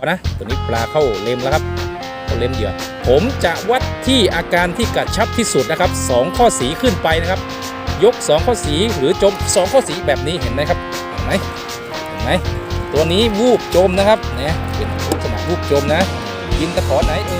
เอานะตัวนี้ปลาเข้าเล็มแล้วครับเข้าเล็มเหยื่อผมจะวัดที่อาการที่กระชับที่สุดนะครับสองข้อสีขึ้นไปนะครับ ยก 2 ข้อสีหรือจม 2 ข้อสีแบบนี้เห็นไหมครับเห็นไหมเห็นไหมตัวนี้วูบจมนะครับเนี่ยเป็นลักษณะวูบจมนะกินตะขอไหนเอ่ย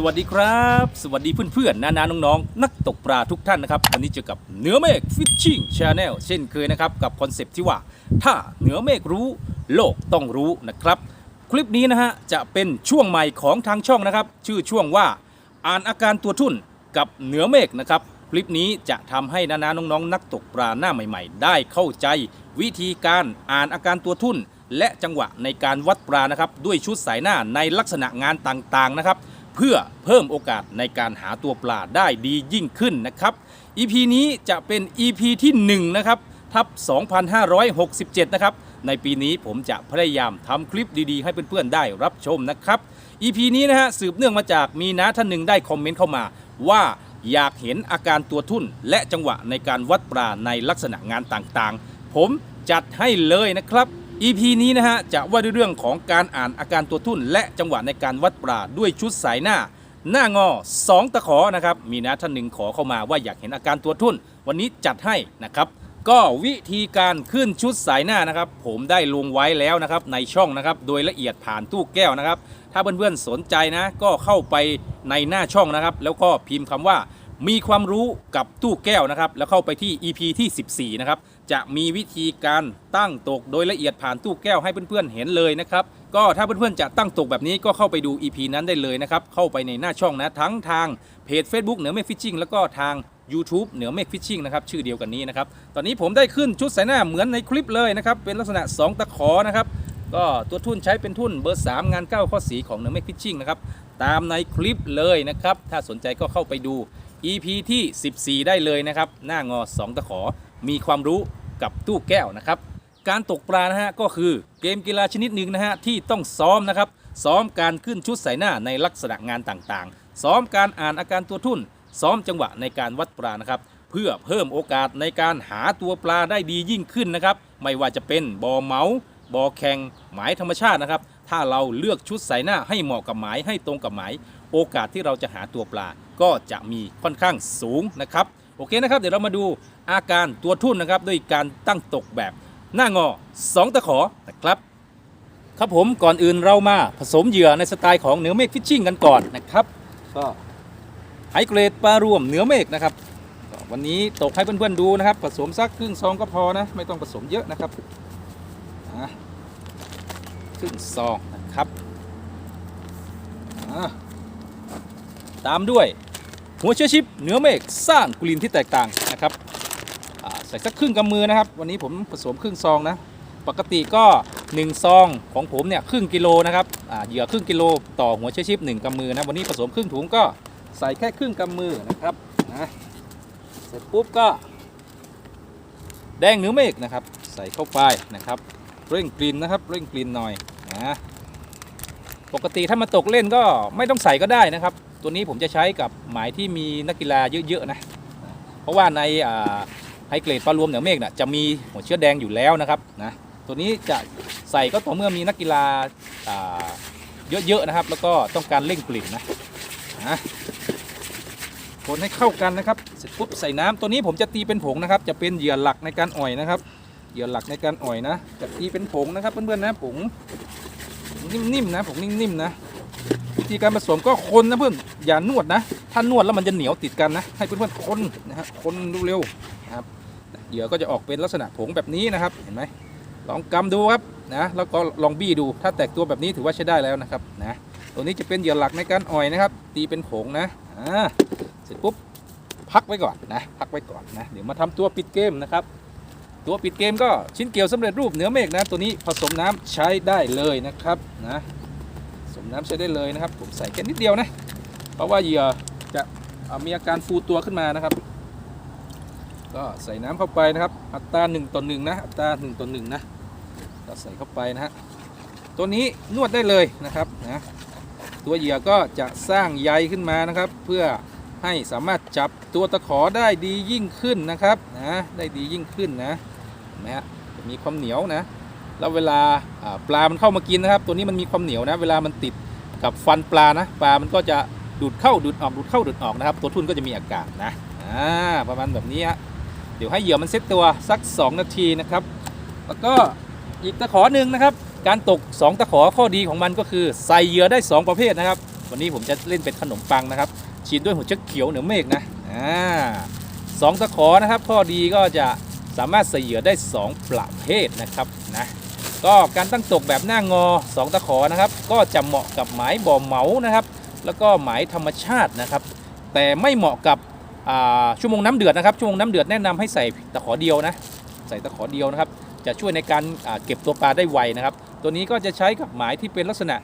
สวัสดีครับ สวัสดีเพื่อนๆนานาน้องๆ นักตกปลาทุกท่านนะครับวันนี้เจอกับเหนือเมฆฟิชชิ่งชาแนลเช่นเคยนะครับ กับคอนเซปต์ที่ว่า ถ้าเหนือเมฆรู้ โลกต้องรู้นะครับ คลิปนี้นะฮะ จะเป็นช่วงใหม่ของทางช่องนะครับ ชื่อช่วงว่า อ่านอาการตัวทุ่นกับเหนือเมฆนะครับ คลิปนี้จะทำให้นานาน้องๆ นักตกปลาหน้าใหม่ ๆ ได้เข้าใจ วิธีการอ่านอาการตัวทุ่นและจังหวะในการวัดปลานะครับด้วยชุดสายหน้าในลักษณะงานต่างๆนะครับ เพื่อเพิ่มโอกาสในการหาตัวปลาได้ดียิ่งขึ้นนะครับ EP นี้จะเป็น EP ที่ 1 นะครับ ทับ 2567 นะครับ ในปีนี้ผมจะพยายามทำคลิปดีๆ ให้เพื่อนๆได้รับชมนะครับ EP นี้นะฮะสืบเนื่องมาจากมีน้าท่านหนึ่งได้คอมเมนต์เข้ามาว่าอยากเห็นอาการตัวทุ่น และจังหวะในการวัดปลาในลักษณะงานต่างๆ ผมจัดให้เลยนะครับ EP นี้นะฮะจะว่าด้วยเรื่องของการอ่านอาการตัวทุ่น และจังหวะในการวัดปลาด้วยชุดสายหน้า หน้างอ 2 ตะขอนะครับมีนะท่านหนึ่งขอเข้ามาว่าอยากเห็นอาการตัวทุ่น วันนี้จัดให้นะครับ ก็วิธีการขึ้นชุดสายหน้านะครับ ผมได้ลงไว้แล้วนะครับในช่องนะครับโดยละเอียดผ่านตู้แก้วนะครับ ถ้าเพื่อนๆสนใจนะ ก็เข้าไปในหน้าช่องนะครับ แล้วก็พิมพ์คำว่า มีความรู้กับตู้แก้วนะครับ แล้วเข้าไปที่ EP ที่ 14 นะครับ จะมีวิธีการตั้งตกโดยละเอียดผ่านตู้แก้วให้เพื่อนๆเห็นเลยนะครับ ก็ถ้าเพื่อนๆจะตั้งตกแบบนี้ก็เข้าไปดู EP นั้นได้เลยนะครับ เข้าไปในหน้าช่องนะทั้งทางเพจ Facebook เหนือเมฆฟิชชิ่งแล้วก็ทาง YouTube เหนือเมฆฟิชชิ่งนะครับชื่อเดียวกันนี้นะครับ ตอนนี้ผมได้ขึ้นชุดสายหน้าเหมือนในคลิปเลยนะครับ เป็นลักษณะ 2 ตะขอนะครับ ก็ตัวทุ่นใช้เป็นทุ่นเบอร์ 3 งาน 9 ข้อสีของเหนือเมฆฟิชชิ่งนะครับ ตามในคลิปเลยนะครับ ถ้าสนใจก็เข้าไปดู EP ที่ 14 ได้เลยนะครับ หน้างอ 2 ตะขอ มีความรู้กับตู้แก้วนะครับ การตกปลานะฮะก็คือเกมกีฬาชนิดหนึ่งนะฮะที่ต้องซ้อมนะครับ ซ้อมการขึ้นชุดใส่หน้าในลักษณะงานต่างๆ ซ้อมการอ่านอาการตัวทุ่น ซ้อมจังหวะในการวัดปลานะครับ เพื่อเพิ่มโอกาสในการหาตัวปลาได้ดียิ่งขึ้นนะครับ ไม่ว่าจะเป็นบอเหมาบอแข่งหมายธรรมชาตินะครับ ถ้าเราเลือกชุดใส่หน้าให้เหมาะกับหมายให้ตรงกับหมาย โอกาสที่เราจะหาตัวปลา ก็จะมีค่อนข้างสูงนะครับโอเคนะครับเดี๋ยวเรามาดูอาการตัวทุ่นนะครับด้วยการตั้งตกแบบหน้างอ 2 ตะขอนะครับครับผมก่อนอื่นเรามาผสมเหยื่อในสไตล์ของเหนือเมฆฟิชชิ่งกันก่อนนะครับก็ไฮเกรดปลารวมเหนือเมฆนะครับวันนี้ตกให้เพื่อนๆดูนะครับ ผสมสักครึ่งซองก็พอนะ ไม่ต้องผสมเยอะนะครับครึ่งซองนะครับตามด้วย หัวเชื้อชิปเนื้อเมฆสร้างกลิ่นที่แตกต่างนะครับใส่สักครึ่งกำมือนะครับ วันนี้ผมผสมครึ่งซองนะ ปกติก็ 1 ซองของผมเนี่ยครึ่งกิโลนะครับเหยื่อครึ่งกิโลต่อหัวเชื้อชิป1กำมือนะวันนี้ผสมครึ่งถุงก็ใส่แค่ครึ่งกำมือนะครับนะเสร็จปุ๊บก็ แดงเนื้อเมฆนะครับ ใส่เข้าไปนะครับเร่งกลิ่นนะครับเร่งกลิ่นหน่อยนะปกติถ้ามาตกเล่นก็ไม่ต้องใส่ก็ได้นะครับ ตัวนี้ผมจะใช้กับหมายที่มีนักกีฬาเยอะๆนะเพราะว่าในไฮเกรดปลารวมเหนือเมฆน่ะจะมีหัวเชื้อแดงอยู่แล้วนะครับนะตัวนี้จะใส่ก็ต่อเมื่อมีนักกีฬาเยอะๆนะครับ แล้วก็ต้องการเร่งกลิ่นนะนะคนให้เข้ากันนะครับ เสร็จปุ๊บใส่น้ำตัวนี้ผมจะตีเป็นผงนะครับ จะเป็นเหยื่อหลักในการอ่อยนะครับ เหยื่อหลักในการอ่อยนะ จะตีเป็นผงนะครับเพื่อนๆนะผงนิ่มๆนะผงนิ่มๆนะ วิธีการผสมก็คนนะเพื่อนอย่านวดนะ ถ้านวดแล้วมันจะเหนียวติดกันนะ ให้เพื่อนๆคนนะฮะคนเร็วๆนะครับเหยื่อก็จะออกเป็นลักษณะผงแบบนี้นะครับ เห็นไหมลองกำดูครับนะแล้วก็ลองบี้ดูถ้าแตกตัวแบบนี้ถือว่าใช้ได้แล้วนะครับนะตัวนี้จะเป็นเหยื่อหลักในการอ่อยนะครับ ตีเป็นผงนะอ่าเสร็จปุ๊บพักไว้ก่อนนะพักไว้ก่อนนะเดี๋ยวมาทำตัวปิดเกมนะครับ ตัวปิดเกมก็ชิ้นเกลียวสำเร็จรูปเหนือเมฆนะ ตัวนี้ผสมน้ำใช้ได้เลยนะครับนะ น้ำใช้ได้เลยนะครับ ผมใส่แค่นิดเดียวนะ เพราะว่าเหยื่อจะมีอาการฟูตัวขึ้นมานะครับ ก็ใส่น้ำเข้าไปนะครับ อัตรา1ต่อ1นะ อัตรา1ต่อ1นะก็ใส่เข้าไปนะฮะ ตัวนี้นวดได้เลยนะครับนะ ตัวเหยื่อก็จะสร้างใยขึ้นมานะครับ เพื่อให้สามารถจับตัวตะขอได้ดียิ่งขึ้นนะครับนะ ได้ดียิ่งขึ้นนะนไหมฮะ มีความเหนียวนะ แล้วเวลาปลา มันเข้ามากินนะครับ ตัวนี้มันมีความเหนียวนะ เวลามันติดกับฟันปลานะ ปลา มันก็จะดูดเข้าดูดออกดูดเข้าดูดออกนะครับ ตัวทุ่นก็จะมีอาการนะอ่าประมาณแบบนี้ฮะเดี๋ยวให้เหยื่อมันเซ็ตตัวสัก 2 นาทีนะครับ แล้วก็อีกตะขอหนึ่งนะครับ การตก 2 ตะขอข้อดีของมันก็คือใส่เหยื่อได้ 2 ประเภทนะครับ วันนี้ผมจะเล่นเป็นขนมปังนะครับฉีดด้วยหัวเชื้อเขียวเหนือเมฆนะอ่าสองตะขอนะครับ ข้อดีก็จะสามารถใส่เหยื่อได้ 2 ประเภทนะครับนะ ก็การตั้งตกแบบหน้างอ 2 ตะขอนะครับ ก็จะเหมาะกับหมายบ่อเหมานะครับ แล้วก็หมายธรรมชาตินะครับ แต่ไม่เหมาะกับชั่วโมงน้ำเดือดนะครับชั่วโมงน้ำเดือดแนะนำให้ใส่ตะขอเดียวนะใส่ตะขอเดียวนะครับ จะช่วยในการเก็บตัวปลาได้ไวนะครับ ตัวนี้ก็จะใช้กับหมายที่เป็นลักษณะ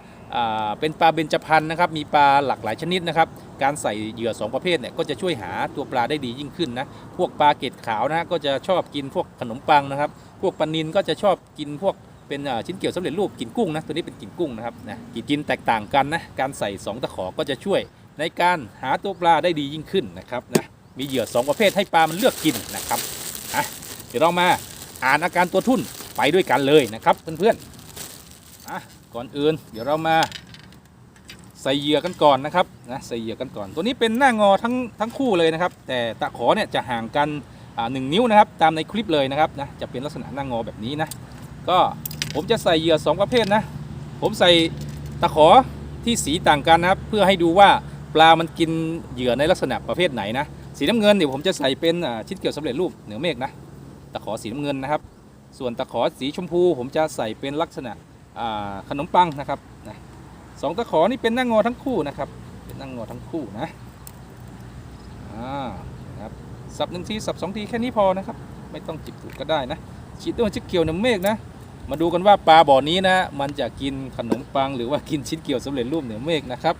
เป็นปลาเบญจพรรณนะครับ มีปลาหลากหลายชนิดนะครับ การใส่เหยื่อ 2 ประเภทเนี่ยก็จะช่วยหาตัวปลาได้ดียิ่งขึ้นนะ พวกปลาเกล็ดขาวนะก็จะชอบกินพวกขนมปังนะครับ พวกปลานินก็จะชอบกินพวก เป็นชิ้นเกี่ยวสำเร็จรูปกินกุ้งนะตัวนี้เป็นกินกุ้งนะครับนะกินแตกต่างกันนะการใส่ 2 ตะขอก็จะช่วย ในการหาตัวปลาได้ดียิ่งขึ้นนะครับนะมีเหยื่อ 2 ประเภทให้ปลามันเลือกกินนะครับอะเดี๋ยวเรามาอ่านอาการตัวทุ่นไปด้วยกันเลยนะครับเพื่อนๆอะก่อนอื่นเดี๋ยวเรามาใส่เหยื่อกันก่อนนะครับนะใส่เหยื่อกันก่อน ตัวนี้เป็นหน้างอทั้งทั้งคู่เลยนะครับ แต่ตะขอเนี่ยจะห่างกันหนึ่งนิ้วนะครับตามในคลิปเลยนะครับนะจะเป็นลักษณะหน้างอแบบนี้นะก็ ผมจะใส่เหยื่อ 2 ประเภทนะ ผมใส่ตะขอที่สีต่างกันนะครับ เพื่อให้ดูว่าปลามันกินเหยื่อในลักษณะประเภทไหนนะ สีน้ำเงินเดี๋ยวผมจะใส่เป็นชิ้นเกี่ยวสำเร็จรูปเหนือเมฆนะ ตะขอสีน้ำเงินนะครับ ส่วนตะขอสีชมพู ผมจะใส่เป็นลักษณะขนมปังนะครับนะสองตะขอนี่เป็นน้างงอทั้งคู่นะครับ เป็นน้างงอทั้งคู่นะอ่านะครับสับหนึ่งทีสับสองทีแค่นี้พอนะครับ ไม่ต้องจิบตูดก็ได้นะฉีดด้วยชิดเกี่ยวเหน้ำเมฆนะ มาดูกันว่าปลาบ่อนี้นะ มันจะกินขนมปังหรือว่ากินชิ้นเกี่ยวสำเร็จรูปเหนือเมฆนะครับ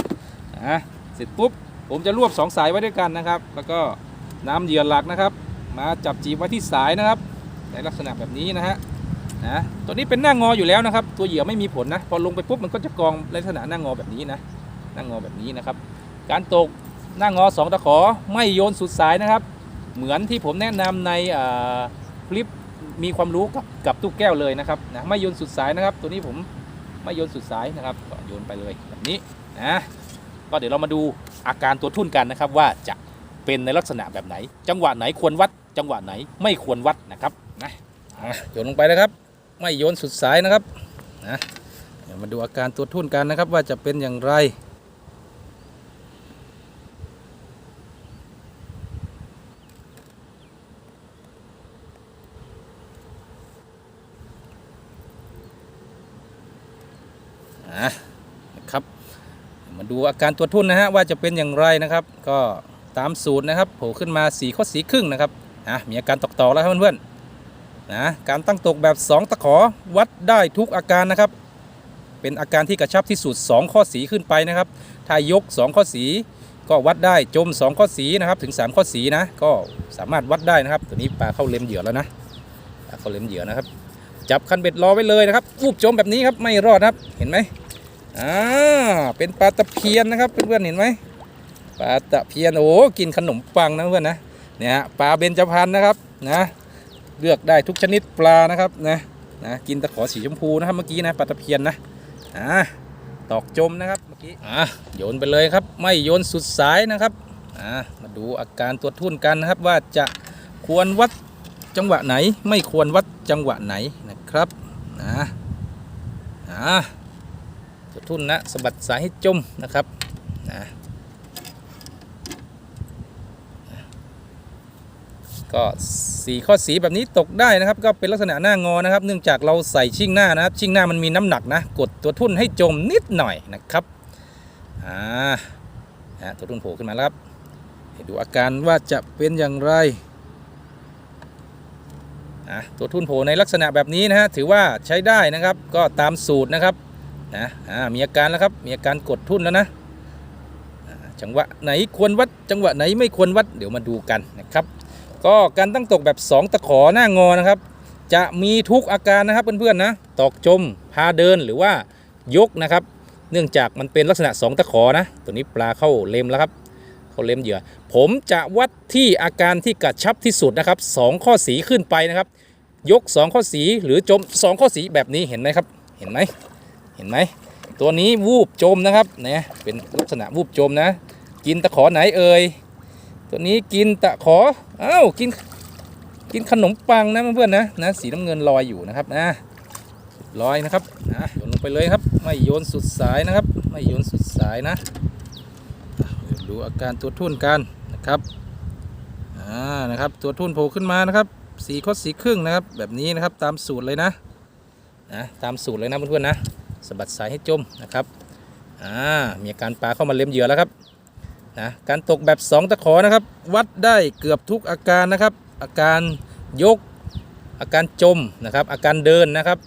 อะเสร็จปุ๊บผมจะรวบสองสายไว้ด้วยกันนะครับ แล้วก็น้ำเหยื่อหลักนะครับ มาจับจีบไว้ที่สายนะครับ ในลักษณะแบบนี้นะฮะนะตัวนี้เป็นหน้างออยู่แล้วนะครับ ตัวเหยื่อไม่มีผลนะ พอลงไปปุ๊บมันก็จะกองลักษณะหน้างอแบบนี้นะหน้างอแบบนี้นะครับ การตกหน้างอสองตะขอไม่โยนสุดสายนะครับ เหมือนที่ผมแนะนำในอ่าคลิป มีความรู้กับกับตู้แก้วเลยนะครับนะไม่โยนสุดสายนะครับ ตัวนี้ผมไม่โยนสุดสายนะครับก็โยนไปเลยแบบนี้นะก็เดี๋ยวเรามาดูอาการตัวทุ่นกันนะครับ ว่าจะเป็นในลักษณะแบบไหน จังหวะไหนควรวัด จังหวะไหนไม่ควรวัดนะครับนะอะโยนลงไปนะครับ ไม่โยนสุดสายนะครับนะเดี๋ยวมาดูอาการตัวทุ่นกันนะครับ ว่าจะเป็นอย่างไรอะนะครับมา ดูอาการตัวทุ่นนะฮะว่าจะเป็นอย่างไรนะครับ ก็ตามสูตรนะครับโผล่ขึ้นมาสีข้อสีครึ่งนะครับอะมีอาการตอกต่อแล้วครับเพื่อนๆนะการตั้งตกแบบ 2 ตะขอวัดได้ทุกอาการนะครับ เป็นอาการที่กระชับที่สุด 2 ข้อสีขึ้นไปนะครับ ถ้ายก 2 ข้อสีก็วัดได้จม 2 ข้อสีนะครับถึง 3 ข้อสีนะ ก็สามารถวัดได้นะครับ ตัวนี้ปลาเข้าเล็มเหยื่อแล้วนะปลาเข้าเล็มเหยื่อนะครับ จับคันเบ็ดรอไว้เลยนะครับวูบจมแบบนี้ครับไม่รอดครับเห็นไหม อ่าเป็นปลาตะเพียนนะครับเพื่อนๆเห็นไหมปลาตะเพียนโอ้กินขนมปังนะเพื่อนนะเนี่ยปลาเบญจพรรณนะครับนะเลือกได้ทุกชนิดปลานะครับนะนะกินตะขอสีชมพูนะครับเมื่อกี้นะปลาตะเพียนนะอ่าตอกจมนะครับเมื่อกี้อ่าโยนไปเลยครับไม่โยนสุดสายนะครับอ่ามาดูอาการตัวทุ่นกันนะครับว่าจะควรวัดจังหวะไหน ไม่ควรวัดจังหวะไหนนะครับนะอ่า ตัวทุ่นนะสะบัดสายให้จมนะครับนะก็สีข้อสีแบบนี้ตกได้นะครับ ก็เป็นลักษณะหน้างอนะครับ เนื่องจากเราใส่ชิ่งหน้านะครับ ชิ่งหน้ามันมีน้ำหนักนะ กดตัวทุ่นให้จมนิดหน่อยนะครับอ่าอ่าตัวทุ่นโผล่ขึ้นมาแล้วครับดูอาการว่าจะเป็นอย่างไรอะตัวทุ่นโผล่ในลักษณะแบบนี้นะฮะถือว่าใช้ได้นะครับ ก็ตามสูตรนะครับ นะอ่ามีอาการแล้วครับมีอาการกดทุ่นแล้วนะจังหวะไหนควรวัดจังหวะไหนไม่ควรวัดเดี๋ยวมาดูกันนะครับ ก็การตั้งตกแบบ 2 ตะขอหน้างอนะครับ จะมีทุกอาการนะครับเพื่อนๆนะตอกจมพาเดินหรือว่ายกนะครับ เนื่องจากมันเป็นลักษณะ 2 ตะขอนะตัวนี้ปลาเข้าเล็มแล้วครับเข้าเล็มเหยื่อ ผมจะวัดที่อาการที่กระชับที่สุดนะครับ 2 ข้อสีขึ้นไปนะครับ ยก 2 ข้อสีหรือจม 2 ข้อสีแบบนี้เห็นไหมครับ เห็นไหม เห็นไหมตัวนี้วูบจมนะครับเนี่ยเป็นลักษณะวูบจมนะ กินตะขอไหนเอ่ยตัวนี้กินตะขออ้าวกินกินขนมปังนะเพื่อนๆนะนะสีน้ำเงินลอยอยู่นะครับนะลอยนะครับนะโยนลงไปเลยครับ ไม่โยนสุดสายนะครับ ไม่โยนสุดสายนะอะดูอาการตัวทุ่นกันนะครับอ่านะครับ ตัวทุ่นโผล่ขึ้นมานะครับสีคดสีครึ่งนะครับ แบบนี้นะครับตามสูตรเลยนะนะตามสูตรเลยนะเพื่อนๆนะ สะบัดสายให้จมนะครับอ่ามีการปลาเข้ามาเล็มเหยื่อแล้วครับนะการตกแบบ 2 ตะขอนะครับ วัดได้เกือบทุกอาการนะครับ อาการยก อาการจมนะครับ อาการเดินนะครับ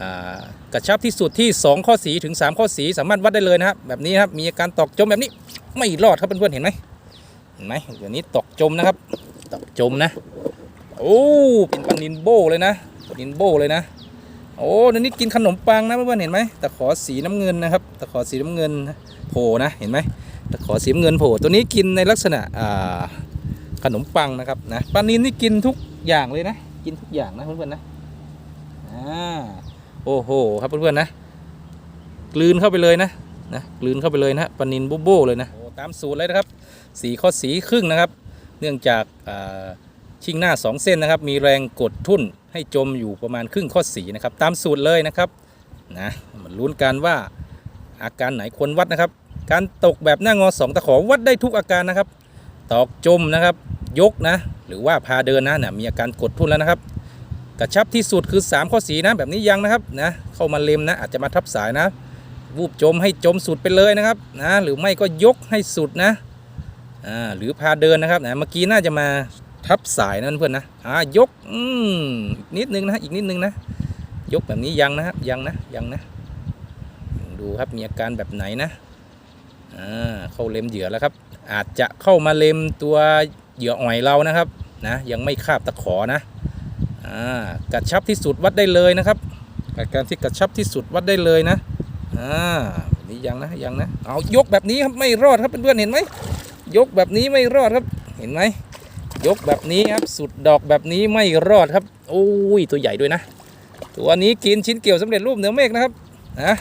อ่ากระชับที่สุดที่ 2 ข้อสีถึง 3 ข้อสีสามารถวัดได้เลยนะครับ แบบนี้ครับมีอาการตกจมแบบนี้ไม่รอดครับเพื่อนๆเห็นไหมเห็นไหมเดี๋ยวนี้ตกจมนะครับตกจมนะโอ้เป็นปลานินโบเลยนะปลานินโบเลยนะ โอ้เดี๋ยวนี้กินขนมปังนะเพื่อนๆเห็นไหมตะขอสีน้ำเงินนะครับตะขอสีน้ำเงินโผล่นะเห็นไหมตะขอสีน้ำเงินโผล่ตัวนี้กินในลักษณะขนมปังนะครับนะปลานินนี่กินทุกอย่างเลยนะกินทุกอย่างนะเพื่อนๆนะอ่าโอ้โหครับเพื่อนๆนะกลืนเข้าไปเลยนะนะกลืนเข้าไปเลยนะปลานินโบโบเลยนะโอ้ตามสูตรเลยนะครับสีข้อสีครึ่งนะครับ เนื่องจากชิงหน้า 2 เส้นนะครับ มีแรงกดทุ่น ให้จมอยู่ประมาณครึ่งข้อสีนะครับ ตามสูตรเลยนะครับนะมันลุ้นกันว่าอาการไหนควรวัดนะครับ การตกแบบหน้างอสองตะขอวัดได้ทุกอาการนะครับ ตอกจมนะครับ ยกนะ หรือว่าพาเดินนะนะมีอาการกดทุ่นแล้วนะครับ กระชับที่สุดคือ 3 ข้อสีนะแบบนี้ยังนะครับนะเข้ามาเล็มนะอาจจะมาทับสายนะวูบจมให้จมสุดไปเลยนะครับนะหรือไม่ก็ยกให้สุดนะอ่าหรือพาเดินนะครับนะเมื่อกี้น่าจะมา ทับสายนั่นเพื่อนนะอ่ายกอืมอีกนิดนึงนะอีกนิดนึงนะยกแบบนี้ยังนะครับยังนะยังนะ ดูครับมีอาการแบบไหนนะอ่าเข้าเล็มเหยื่อแล้วครับ อาจจะเข้ามาเล็มตัวเหยื่ออ่อยเรานะครับนะยังไม่คาบตะขอนะอ่ากระชับที่สุดวัดได้เลยนะครับการที่กระชับที่สุดวัดได้เลยนะอ่านี้ยังนะยังนะเอายกแบบนี้ครับไม่รอดครับเพื่อนๆเห็นไหมยกแบบนี้ไม่รอดครับเห็นไหม ยกแบบนี้ครับ สุดดอกแบบนี้ไม่รอดครับโอ้ยตัวใหญ่ด้วยนะ ตัวนี้กินชิ้นเกี่ยวสำเร็จรูปเหนือเมฆนะครับนะ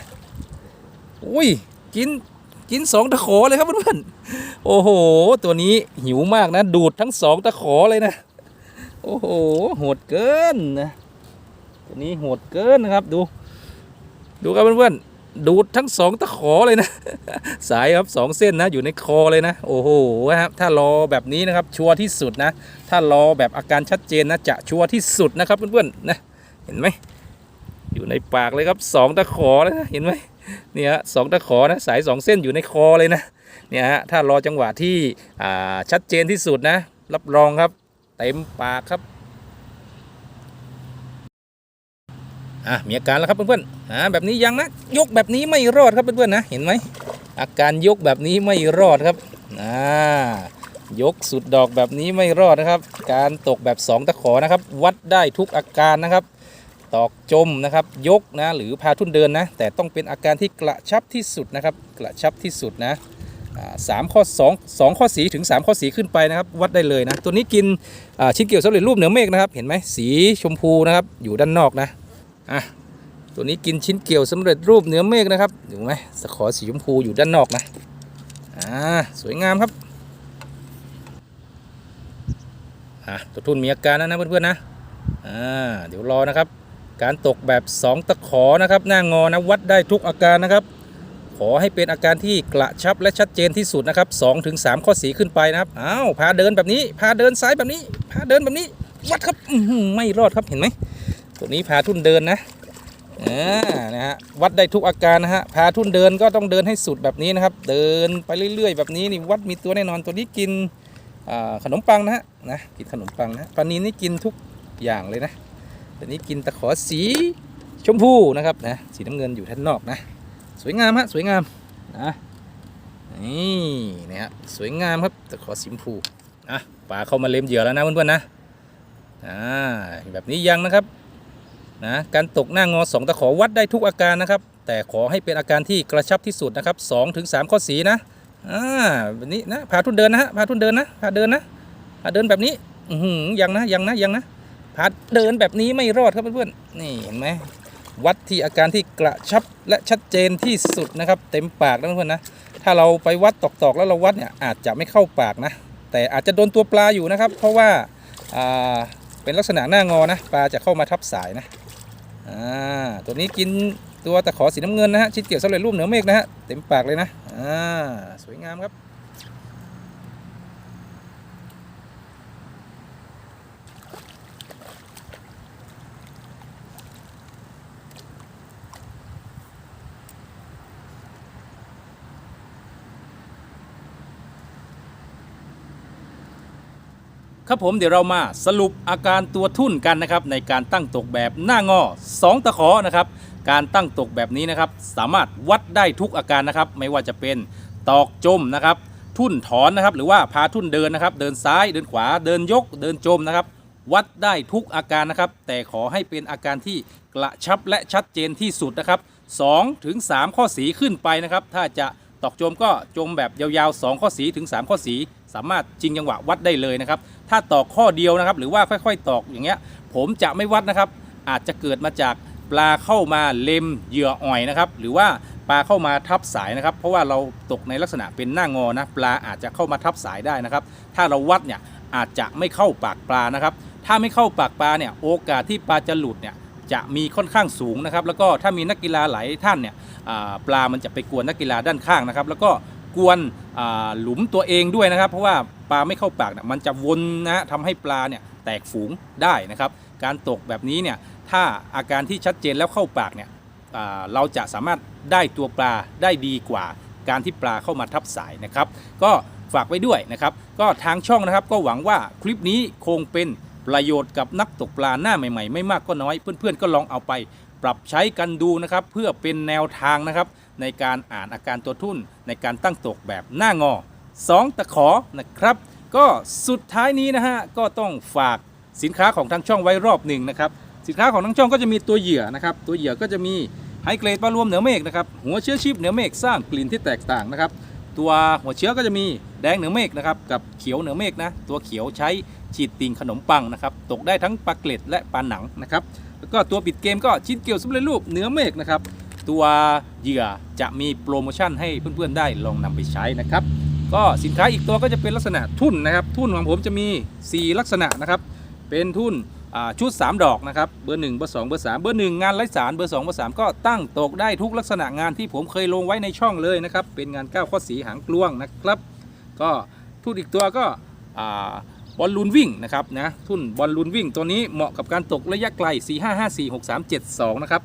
อุ้ยกินกินสองตะขอเลยครับเพื่อนๆโอ้โห ตัวนี้หิวมากนะ ดูดทั้งสองตะขอเลยนะ โอ้โหโหดเกินนะตัวนี้โหดเกินนะครับดู ดูครับเพื่อนๆ ดูดทั้งสองตะขอเลยนะ สายครับสองเส้นนะอยู่ในคอเลยนะ โอ้โหครับถ้ารอแบบนี้นะครับชัวร์ที่สุดนะ ถ้ารอแบบอาการชัดเจนนะจะชัวร์ที่สุดนะครับเพื่อนๆนะเห็นไหมอยู่ในปากเลยครับสองตะขอเลยนะเห็นไหมเนี่ยฮะสองตะขอนะสายสองเส้นอยู่ในคอเลยนะเนี่ยฮะถ้ารอจังหวะที่อ่าชัดเจนที่สุดนะ รับรองครับ เต็มปากครับ อะมีอาการแล้วครับเพื่อนๆอ่าแบบนี้ยังนะยกแบบนี้ไม่รอดครับเพื่อนๆนะเห็นไหมอาการยกแบบนี้ไม่รอดครับอ่ายกสุดดอกแบบนี้ไม่รอดนะครับ การตกแบบ 2 ตะขอนะครับ วัดได้ทุกอาการนะครับ ตอกจมนะครับ ยกนะหรือพาทุ่นเดินนะ แต่ต้องเป็นอาการที่กระชับที่สุดนะครับ กระชับที่สุดนะอ่าสามข้อ2 2ข้อสีถึง 3 ข้อสีขึ้นไปนะครับ วัดได้เลยนะ ตัวนี้กินชิ้นเกี่ยวสำเร็จรูปเหนือเมฆนะครับ เห็นไหมสีชมพูนะครับ อยู่ด้านนอกนะ อะตัวนี้กินชิ้นเกี่ยวสำเร็จรูปเนื้อเมฆนะครับเห็นไหมสะขอสีชมพูอยู่ด้านนอกนะอ่าสวยงามครับอะตัวทุนมีอาการแล้วนะเพื่อนๆนะอ่าเดี๋ยวรอนะครับ การตกแบบ 2 ตะขอนะครับหน้างอนะวัดได้ทุกอาการนะครับ ขอให้เป็นอาการที่กระชับและชัดเจนที่สุดนะครับ2ถึง3ข้อสีขึ้นไปนะครับอ้าวพาเดินแบบนี้ พาเดินซ้ายแบบนี้ พาเดินแบบนี้วัดครับไม่รอดครับเห็นไหม ตัวนี้พาทุ่นเดินนะอ่านะฮะวัดได้ทุกอาการนะฮะพาทุ่นเดินก็ต้องเดินให้สุดแบบนี้นะครับ เดินไปเรื่อย ๆ แบบนี้นี่วัดมีตัวแน่นอนตัวนี้กินขนมปังนะฮะนะกินขนมปังนะปลานีนี่กินทุกอย่างเลยนะตัวนี้กินตะขอสีชมพูนะครับนะสีน้ำเงินอยู่ด้านนอกนะ สวยงามฮะสวยงามนะนี่นะฮะสวยงามครับตะขอสีชมพูอะปลาเข้ามาเล็มเหยื่อแล้วนะเพื่อนๆนะอ่าแบบนี้ยังนะครับ นะการตกหน้างอสองตะขอวัดได้ทุกอาการนะครับ แต่ขอให้เป็นอาการที่กระชับที่สุดนะครับ2ถึง3ข้อสีนะอ่าแบบนี้นะพาทุนเดินนะฮะพาทุนเดินนะพาเดินนะพาเดินแบบนี้อือหือยังนะยังนะยังนะพาเดินแบบนี้ไม่รอดครับเพื่อนๆนี่เห็นไหมวัดที่อาการที่กระชับและชัดเจนที่สุดนะครับ เต็มปากนะเพื่อนๆนะถ้าเราไปวัดตอกๆแล้วเราวัดเนี่ยอาจจะไม่เข้าปากนะ แต่อาจจะโดนตัวปลาอยู่นะครับ เพราะว่าอ่าเป็นลักษณะหน้างอนะปลาจะเข้ามาทับสายนะ อ่าตัวนี้กินตัวตะขอสีน้ำเงินนะฮะชิ้นเกี่ยวสำเร็จรูปเหนือเมฆนะฮะเต็มปากเลยนะอ่าสวยงามครับ ครับผมเดี๋ยวเรามาสรุปอาการตัวทุ่นกันนะครับในการตั้งตกแบบหน้างอ 2 ตะขอนะครับการตั้งตกแบบนี้นะครับสามารถวัดได้ทุกอาการนะครับไม่ว่าจะเป็นตอกจมนะครับทุ่นถอนนะครับหรือว่าพาทุ่นเดินนะครับ เดินซ้ายเดินขวาเดินยก เดินจมนะครับ วัดได้ทุกอาการนะครับ แต่ขอให้เป็นอาการที่กระชับและชัดเจนที่สุดนะครับ2ถึง3ข้อสีขึ้นไปนะครับถ้าจะตอกจมก็จมแบบยาวๆ 2 ข้อสีถึง 3 ข้อสี สามารถจริงจังหวะวัดได้เลยนะครับ ถ้าตอกข้อเดียวนะครับ หรือว่าค่อยๆ ตอกอย่างเงี้ย ผมจะไม่วัดนะครับ อาจจะเกิดมาจากปลาเข้ามาเล็มเหยื่ออ่อยนะครับ หรือว่าปลาเข้ามาทับสายนะครับ เพราะว่าเราตกในลักษณะเป็นหน้างอนะ ปลาอาจจะเข้ามาทับสายได้นะครับ ถ้าเราวัดเนี่ยอาจจะไม่เข้าปากปลานะครับ ถ้าไม่เข้าปากปลาเนี่ยโอกาสที่ปลาจะหลุดเนี่ยจะมีค่อนข้างสูงนะครับ แล้วก็ถ้ามีนักกีฬาหลายท่านเนี่ยปลามันจะไปกวนนักกีฬาด้านข้างนะครับ แล้วก็ กวนหลุมตัวเองด้วยนะครับ เพราะว่าปลาไม่เข้าปากเนี่ยมันจะวนนะทำให้ปลาเนี่ยแตกฝูงได้นะครับ การตกแบบนี้เนี่ยถ้าอาการที่ชัดเจนแล้วเข้าปากเนี่ยเราจะสามารถได้ตัวปลาได้ดีกว่า การที่ปลาเข้ามาทับสายนะครับ ก็ฝากไว้ด้วยนะครับ ก็ทางช่องนะครับก็หวังว่าคลิปนี้คงเป็นประโยชน์กับนักตกปลาหน้าใหม่ๆ ไม่มากก็น้อย เพื่อนๆก็ลองเอาไป ปรับใช้กันดูนะครับ เพื่อเป็นแนวทางนะครับ ในการอ่านอาการตัวทุ่นในการตั้งตกแบบหน้างอ 2 ตะขอนะครับ ก็สุดท้ายนี้นะฮะก็ต้องฝากสินค้าของทางช่องไว้รอบหนึ่งนะครับสินค้าของทางช่องก็จะมีตัวเหยื่อนะครับตัวเหยื่อก็จะมีไฮเกรดปลารวมเหนือเมฆนะครับหัวเชื้อชีพเหนือเมฆสร้างกลิ่นที่แตกต่างนะครับตัวหัวเชื้อก็จะมีแดงเหนือเมฆนะครับกับเขียวเหนือเมฆนะตัวเขียวใช้ฉีดติ่งขนมปังนะครับตกได้ทั้งปลาเกล็ดและปลาหนังนะครับแล้วก็ตัวปิดเกมก็ชิ้นเกลียวสำเร็จรูปเหนือเมฆนะครับ ตัวเหยื่อจะมีโปรโมชั่นให้เพื่อนๆได้ลองนำไปใช้นะครับ ก็สินค้าอีกตัวก็จะเป็นลักษณะทุ่นนะครับ ทุ่นของผมจะมี 4 ลักษณะนะครับ เป็นทุ่นชุด 3 ดอกนะครับ เบอร์ 1 เบอร์ 2 เบอร์ 3 เบอร์ 1 งานไร้สารเบอร์ 2 เบอร์ 3 ก็ตั้งตกได้ทุกลักษณะงานที่ผมเคยลงไว้ในช่องเลยนะครับ เป็นงาน9ข้อสีหางกลวงนะครับ ก็ทุ่นอีกตัวก็บอลลูนวิ่งนะครับนะทุ่นบอลลูนวิ่งตัวนี้เหมาะกับการตกระยะไกล 4 5 5 4 6 3 7 2 นะครับ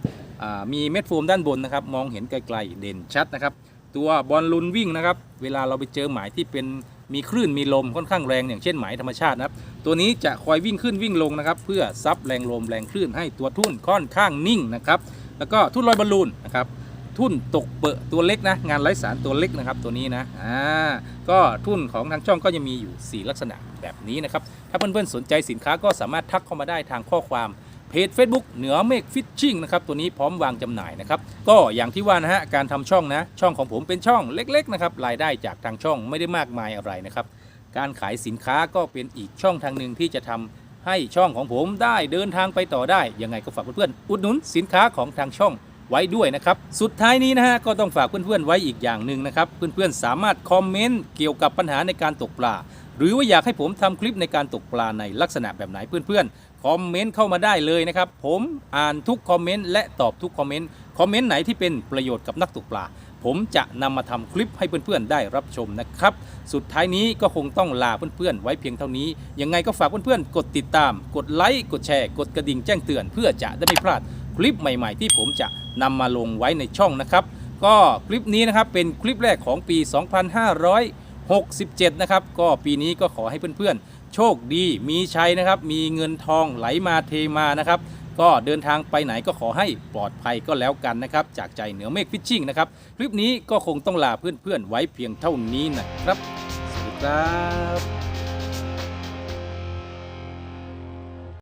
มีเม็ดโฟมด้านบนนะครับมองเห็นไกลๆเด่นชัดนะครับ ตัวบอลลูนวิ่งนะครับเวลาเราไปเจอหมายที่เป็นมีคลื่นมีลมค่อนข้างแรงอย่างเช่นหมายธรรมชาตินะครับ ตัวนี้จะคอยวิ่งขึ้นวิ่งลงนะครับ เพื่อซับแรงลมแรงคลื่นให้ตัวทุ่นค่อนข้างนิ่งนะครับ แล้วก็ทุ่นลอยบอลลูนนะครับทุ่นตกเปอะตัวเล็กนะงานไร้สารตัวเล็กนะครับตัวนี้นะอ่าก็ทุ่นของทางช่องก็จะมีอยู่ 4 ลักษณะแบบนี้นะครับ ถ้าเพื่อนๆสนใจสินค้าก็สามารถทักเข้ามาได้ทางข้อความ จ Facebook เหนือเมฆฟิชชิ่งนะครับตัวนี้พร้อมวางจำหน่ายนะครับก็อย่างที่ว่านะฮะการทำช่องนะช่องของผมเป็นช่องเล็กๆนะครับรายได้จากทางช่องไม่ได้มากมายอะไรนะครับการขายสินค้าก็เป็นอีกช่องทางหนึ่งที่จะทำให้ช่องของผมได้เดินทางไปต่อได้ ยังไงก็ฝากเพื่อนๆอุดหนุนสินค้าของทางช่องไว้ด้วยนะครับ สุดท้ายนี้นะฮะก็ต้องฝากเพื่อนๆไว้อีกอย่างหนึ่งนะครับ เพื่อนๆสามารถคอมเมนต์เกี่ยวกับปัญหาในการตกปลา หรือว่าอยากให้ผมทำคลิปในการตกปลาในลักษณะแบบไหนเพื่อนๆ คอมเมนต์เข้ามาได้เลยนะครับ ผมอ่านทุกคอมเมนต์และตอบทุกคอมเมนต์คอมเมนต์ไหนที่เป็นประโยชน์กับนักตกปลา ผมจะนำมาทำคลิปให้เพื่อนๆได้รับชมนะครับ สุดท้ายนี้ก็คงต้องลาเพื่อนๆไว้เพียงเท่านี้ ยังไงก็ฝากเพื่อนๆกดติดตาม กดไลค์กดแชร์กดกระดิ่งแจ้งเตือน เพื่อจะได้ไม่พลาดคลิปใหม่ ๆ ที่ผมจะนำมาลงไว้ในช่องนะครับ ก็คลิปนี้นะครับเป็นคลิปแรกของปี 2567 นะครับ ก็ปีนี้ก็ขอให้เพื่อนๆ โชคดีมีชัยนะครับ มีเงินทองไหลมาเทมานะครับ ก็เดินทางไปไหนก็ขอให้ปลอดภัยก็แล้วกันนะครับ จากใจเหนือเมฆฟิชชิ่งนะครับ คลิปนี้ก็คงต้องลาเพื่อนๆไว้เพียงเท่านี้นะครับ สวัสดีครับ